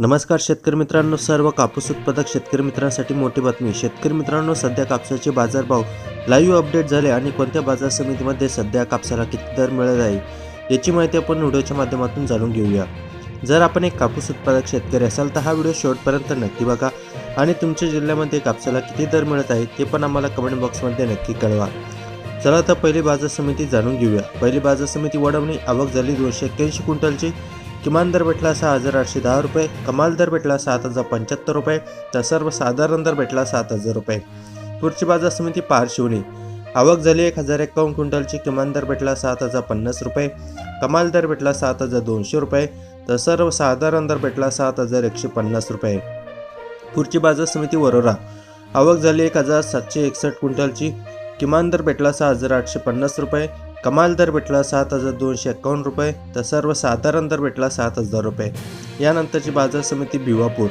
नमस्कार शेतकरी मित्रांनो सर्व कापूस उत्पादक शेतकरी मित्रांसाठी मोठी बातमी. शेतकरी मित्रांनो सध्या कापसाचे बाजारभाव लाईव्ह अपडेट झाले आणि कोणत्या बाजार समितीमध्ये सध्या कापसाला किती दर मिळत आहे याची माहिती आपण व्हिडिओच्या माध्यमातून जाणून घेऊया. जर आपण एक कापूस उत्पादक शेतकरी असाल तर हा व्हिडिओ शेवटपर्यंत नक्की बघा आणि तुमच्या जिल्ह्यामध्ये कापसाला किती दर मिळत आहे ते पण आम्हाला कमेंट बॉक्समध्ये नक्की कळवा. चला तर पहिली बाजार समिती जाणून घेऊया. पहिली बाजार समिती वडवणी आवक झाली दोनशे एक्क्याऐंशी क्विंटलची. किमान दर भेटला सहा हजार आठशे दहा रुपये कमाल दर भेटला सात हजार पंच्याहत्तर रुपये तर सर्वसाधारण दर भेटला सात हजार रुपये. पुढची बाजार समिती पारशिवणी आवक झाली एक हजार एकावन्न क्विंटलची किमान दर भेटला सात हजार पन्नास रुपये कमाल दर भेटला सात हजार दोनशे रुपये तर सर्वसाधारण दर भेटला सात हजार एकशे पन्नास रुपये. पुढची बाजार समिती वरोरा. आवक झाली एक हजार सातशे एकसष्ट क्विंटलची किमान दर भेटला सहा हजार आठशे पन्नास रुपये कमाल दर भेटला सात हजार दोनशे एक्कावन्न रुपये तर सर्वसाधारण दर भेटला सात हजार रुपये. यानंतरची बाजार समिती भिवापूर.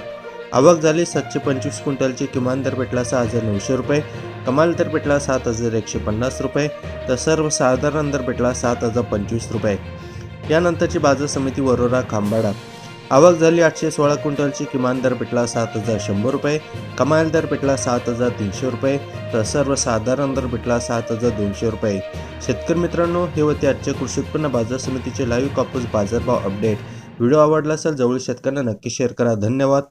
आवक झाली सातशे पंचवीस क्विंटलची किमान दर भेटला सहा हजार नऊशे रुपये कमाल दर भेटला सात हजार एकशे पन्नास रुपये तर सर्वसाधारण दर भेटला सात हजार पंचवीस रुपये. यानंतरची बाजार समिती वरोरा खांबाडा. आवक झाली आठशे सोळा क्विंटलची किमान दर भेटला सात हजार शंभर रुपये कमाल दर भेटला सात हजार तीनशे रुपये तर सर्वसाधारण दर भेटला सात हजार दोनशे रुपये. शेतकरी मित्रांनो हे होते आजचे कृषी उत्पन्न बाजार समितीचे लाईव्ह कापूस बाजारभाव अपडेट व्हिडिओ आवडला असेल जवळ शेतकऱ्यांना नक्की शेअर करा. धन्यवाद.